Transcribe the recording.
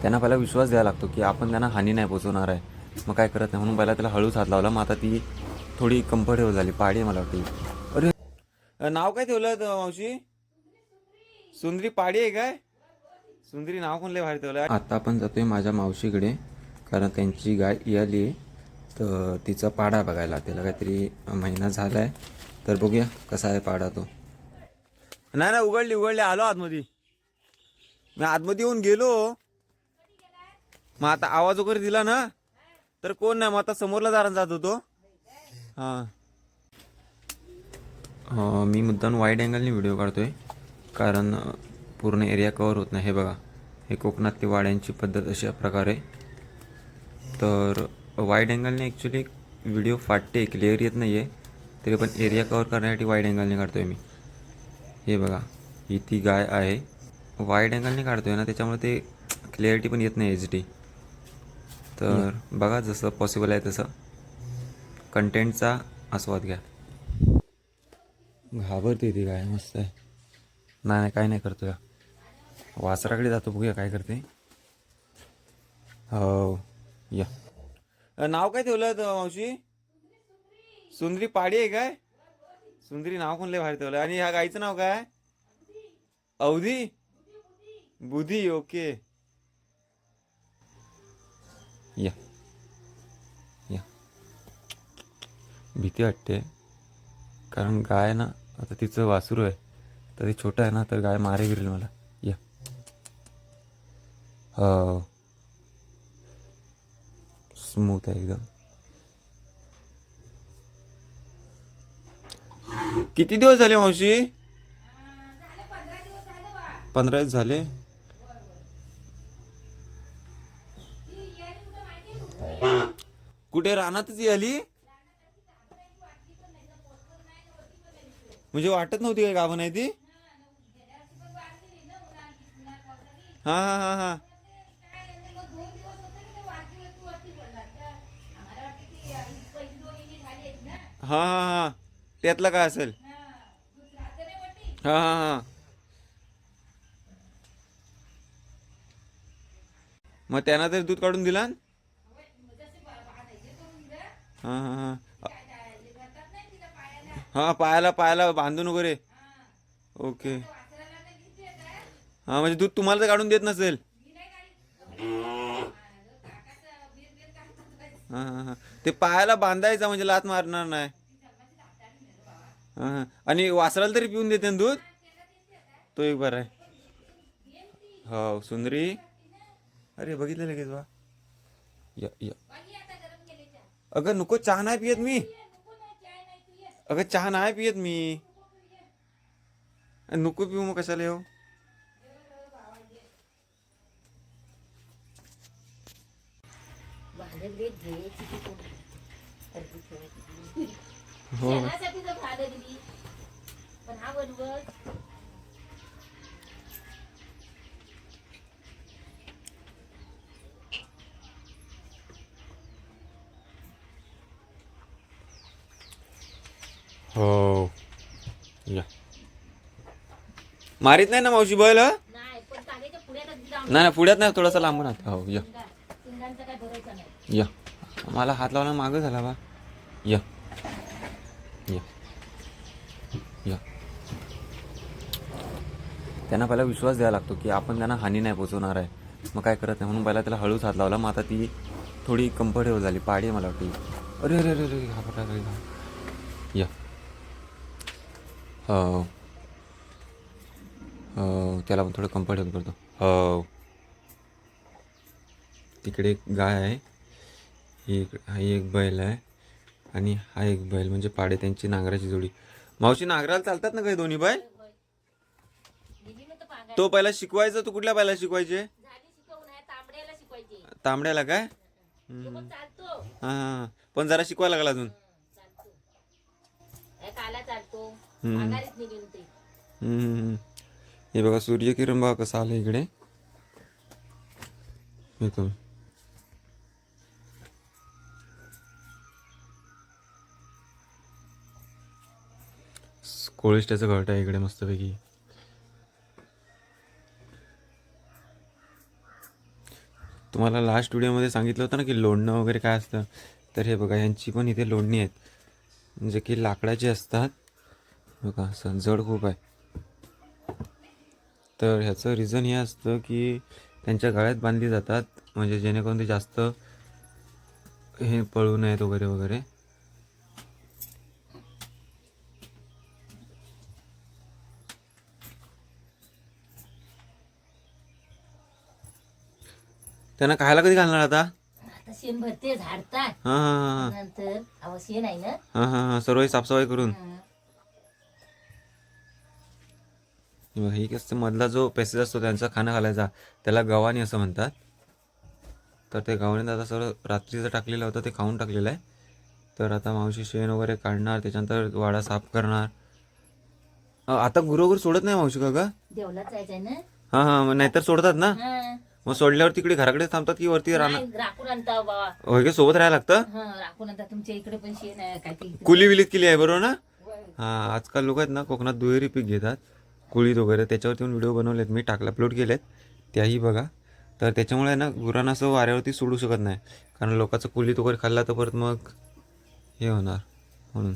त्यांना पहिला विश्वास द्यावा लागतो की आपण त्यांना हानी नाही पोचवणार आहे. मग काय करत नाही? म्हणून पहिला त्याला हळूच हात लावला. मग आता ती थोडी कम्फर्टेबल झाली. पाडी आहे मला वाटते अरे नाव काय ठेवलं मावशी? सुंदरी पाडी आहे काय? सुंदरी नाव कोण लय भारी ठेवलं आता आपण जातोय माझ्या मावशीकडे. कारण त्यांची गाय आली आहे. तर तिचा पाडा बघायला. त्याला काहीतरी महिना झाला आहे तर बघूया कसा आहे पाडा तो. नाही नाही उघडली उघडली. आलो आतमध्ये. मी आतमध्ये येऊन गेलो. मग आता आवाज वगैरे दिला ना? तर कोण नाही मग आता समोरला जारा जात होतो. हां. मी मुद्दाम वाईड अँगलने व्हिडिओ काढतोय. कारण पूर्ण एरिया कवर होत नाही. हे बघा. हे कोकणातली वाड्यांची पद्धत अशा प्रकारे. तर वाईड अँगलने ॲक्च्युली व्हिडिओ फाटते. क्लिअर येत नाही आहे तरी पण एरिया कवर करण्यासाठी वाईड अँगलने काढतोय मी. हे बघा. ही ती गाय आहे. वाईड अँगलने काढतोय ना त्याच्यामुळे ते क्लिअरिटी पण येत नाही एच डी तर बघा जसं पॉसिबल आहे तसं. कंटेंटचा आस्वाद घ्या. घाबरते ती गाय मस्त आहे. नाही नाही काय नाही करतो या. वासराकडे जातो बघूया काय करते. हो या. नाव काय ठेवलं होतं मावशी? सुंदरी पाडी आहे काय? सुंदरी नाव कोण लय भारी ठेवलं आणि ह्या गाईचं नाव काय? अवधी? बुधी ओके. या. या. भीती वाटते. कारण गाय ना आता तिचं वासरू आहे. तर ते छोटं आहे ना तर गाय मारे गिरेल मला. या. हो. स्मूथ आहे एकदम. किती दिवस झाले मावशी? पंधरा दिवस झाले? कुठे रानातच आली म्हणजे वाटत नव्हती काय गाभण आहे ती? हा हा हा हा. हा हा हा. त्यातलं काय असेल? हा हा हा. मग त्यांना तरी दूध काढून दिला हां हां हां. हां पायाला पायाला बांधून वगैरे. ओके. हां म्हणजे दूध तुम्हाला तर काढून देत नसेल. हां हां हां. ते पायाला बांधायचं म्हणजे लात मारणार नाही. हां आणि वासराला तरी पिऊन देते ना दूध? तो एक बरा आहे. हो सुंदरी. अरे बघितलं लगेच बा. या या. अगं नको चहा नाही पियत मी? अगं चहा नाही पियत मी? नको पिऊ मग कशाला येऊ हो? हा. या. मारीत नाही ना मावशी बैल हं? नाही नाही पुढ्यात नाही थोडासा लांबून हात हो या. मला हात लावला मागं झाला बा. या. या. या. त्यांना पहिला विश्वास द्यावा लागतो की आपण त्यांना हानी नाही पोचवणार आहे. मग काय करत नाही? म्हणून पहिला त्याला हळूच हात लावला. मग आता ती थोडी कम्फर्टेबल झाली. पाडी आहे मला वाटते. अरे अरे अरे अरे घाबरला अरे घाबर या. हो हो त्याला पण थोडं कम्फर्टेबल करतो. हो तिकडे एक गाय आहे. ही एक हा एक बैल आहे. आणि हा एक बैल म्हणजे पाडे त्यांची नांगराची जोडी. मावशी नांगराला चालतात ना काही दोन्ही बैल तो पहिला शिकवायचा तू कुठल्या बैला शिकवायचे? तांबड्याला काय? हां पण जरा शिकवायला लागला अजून. हे निघेल ते. हम्म. हे बघा सूर्यकिरण बघा कसं आलं इकडे. कोळिष्टाचं घट आहे इकडे मस्तपैकी. तुम्हाला लास्ट व्हिडिओमध्ये सांगितलं होतं ना की लोणणं वगैरे काय असतं? तर हे बघा यांची पण इथे लोणणी आहेत. जे की लाकडाची असतात. बघा असं जड खूप आहे. तर ह्याचं रिझन हे असतं की त्यांच्या गळ्यात बांधली जातात म्हणजे जेणेकरून ते जास्त हे पळू नयेत वगैरे वगैरे. त्यांना खायला कधी घालणार आता? शेण भरते झाडतात. हां हां हां नंतर शेण आहे ना? हां हां हां. सर्व हे साफसफाई करून. हं. हे ही कसं मधला जो पॅसेज असतो त्यांचा खाना घालायचा त्याला गव्हाणी असं म्हणतात. तर ते गव्हाणीत आता सर्व रात्रीचं टाकलेलं होतं ते खाऊन टाकलेलं आहे. तर आता मावशी शेण वगैरे काढणार त्याच्यानंतर वाडा साफ करणार. आता गुरु वगैरे सोडत नाही मावशी का हां हां मग नाहीतर सोडतात ना? हं. मग सोडल्यावर तिकडे घराकडेच थांबतात की वरती राहणार? का सोबत राहायला लागतं? हं. कुली विलीत केली आहे बरोबर ना. हां आजकाल लोक आहेत ना कोकणात दुहेरी पीक घेतात. कुळीत वगैरे त्याच्यावरती पण व्हिडिओ बनवलेत. मी टाकला अपलोड केलेत. त्याही बघा. तर त्याच्यामुळे ना गुरांना असं वाऱ्यावरती सोडू शकत नाही. कारण लोकांचं कुलीत वगैरे खाल्ला तर परत मग हे होणार. म्हणून.